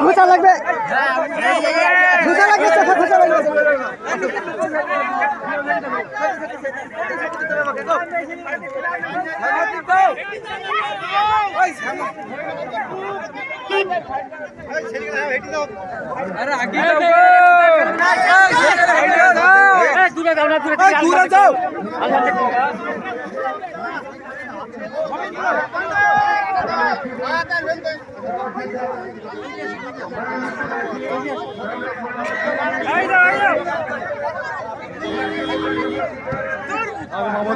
ঘুষা লাগবে ঘুষা লাগবে ঘুষা লাগবে দূরে যাও।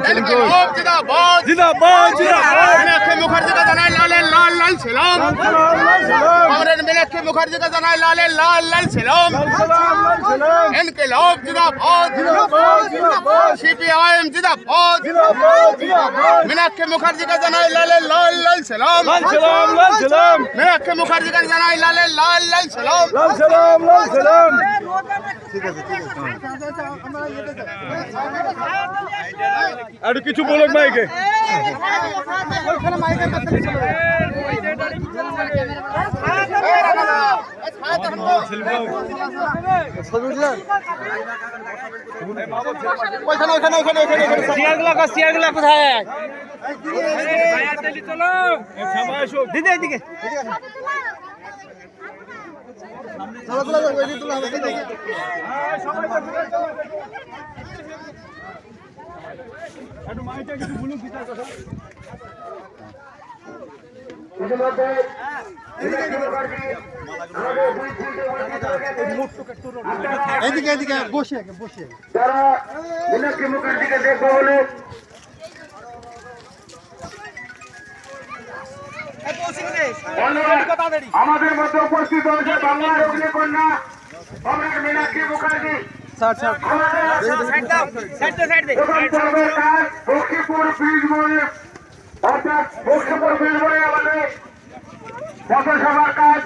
জিন্দাবাদ জিন্দাবাদ। জিন্দাবাদ জিন্দাবাদ। মীনাক্ষী মুখার্জিকে জানাই লালের লাল লাল ছিলাম কংগ্রেস মীনাক্ষী মুখার্জিকে জানাই লালের লাল লাল ছিলাম ইনকিলাব জিন্দাবাদ সিপিআইএম জিন্দাবাদ মীনাক্ষী মুখার্জিকে জানাই লালের লাল লাল ছিলাম সালাম লাল সালাম মীনাক্ষী মুখার্জিকে জানাই লালের লাল লাল ছিলাম লাল সালাম লাল সালাম আর কিছু বলুক মাইকে ওইখানে ওইখানে ওইখানে ওইখানে চেয়ারগুলো চেয়ারগুলো কোথায় দিদি এদিকে এদিকে এদিকে বসে বসে। যারা মীনাক্ষী মুখার্জিকে দেখব বলে আমাদের মধ্যে উপস্থিত হয়েছে বাংলার অগ্নিকন্যা কমরেড মীনাক্ষী মুখার্জি। মোড়ে অর্থাৎ বক্ষীপুর ব্রিজ মোড়ে আমাদের পথসভার কাজ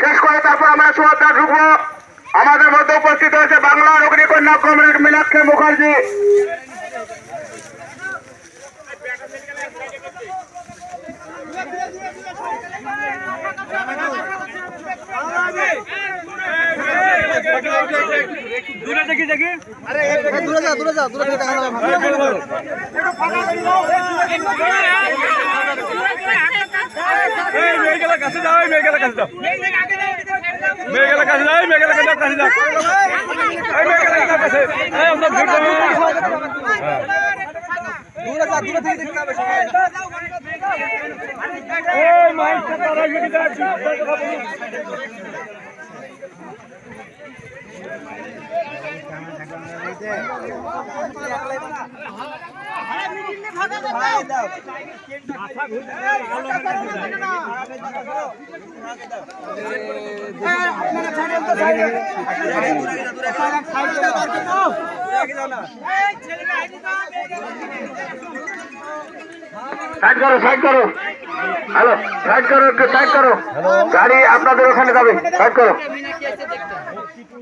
শেষ করে তারপর আমরা শ্রদ্ধা ঢুকবো আমাদের মধ্যে উপস্থিত হয়েছে বাংলার অগ্নিকন্যা কমরেড মীনাক্ষী মুখার্জি দূরে দেখি দেখি দূরে যা দূরে যা দূরে দেখা যাবে ভালো। এই মেয়েগুলো কাছে যাও, এই মেয়েগুলো কাছে যাও। মেয়েগুলো কাছে যাও মেয়েগুলো কাছে যাও কাছে যাও। এই মেয়েগুলো কাছে এই, আমরা ভিড় দূরে যা দূরে থেকে দেখতে হবে সবাই এই মাইকটা তারা গিয়ে যাচ্ছে। সাইড করো সাইড করো। হ্যালো সাইড করো একটু সাইড করো। গাড়ি আপনাদের ওখানে যাবে। সাইড করো।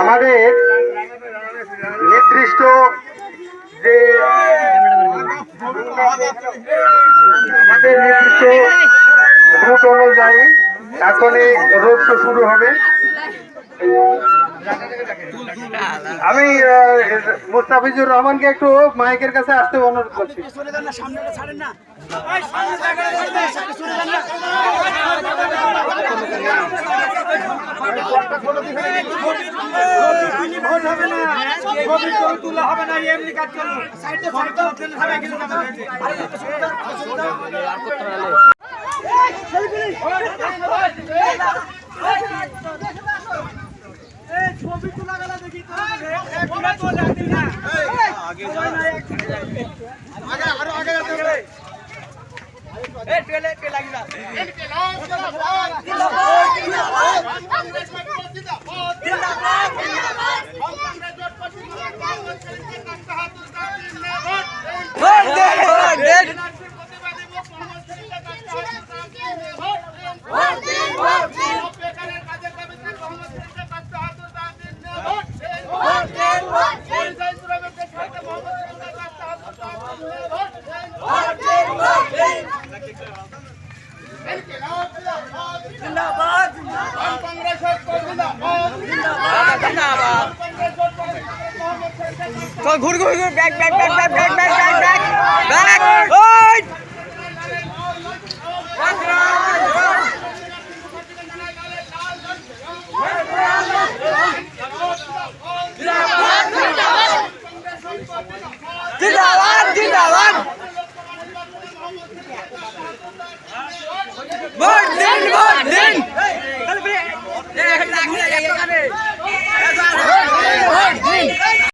আমাদের নির্দিষ্ট যে আমাদের নির্দিষ্ট অনুযায়ী এখনই রোড শো শুরু হবে। আমি মুস্তাফিজুর রহমানকে একটু মাইকের কাছে আসতে অনুরোধ করছি। ভোট হবে না জিন্দাবাদ জিন্দাবাদ ঘুর ঘুর ঘুর ব্যাগ ব্যাগ ব্যাগ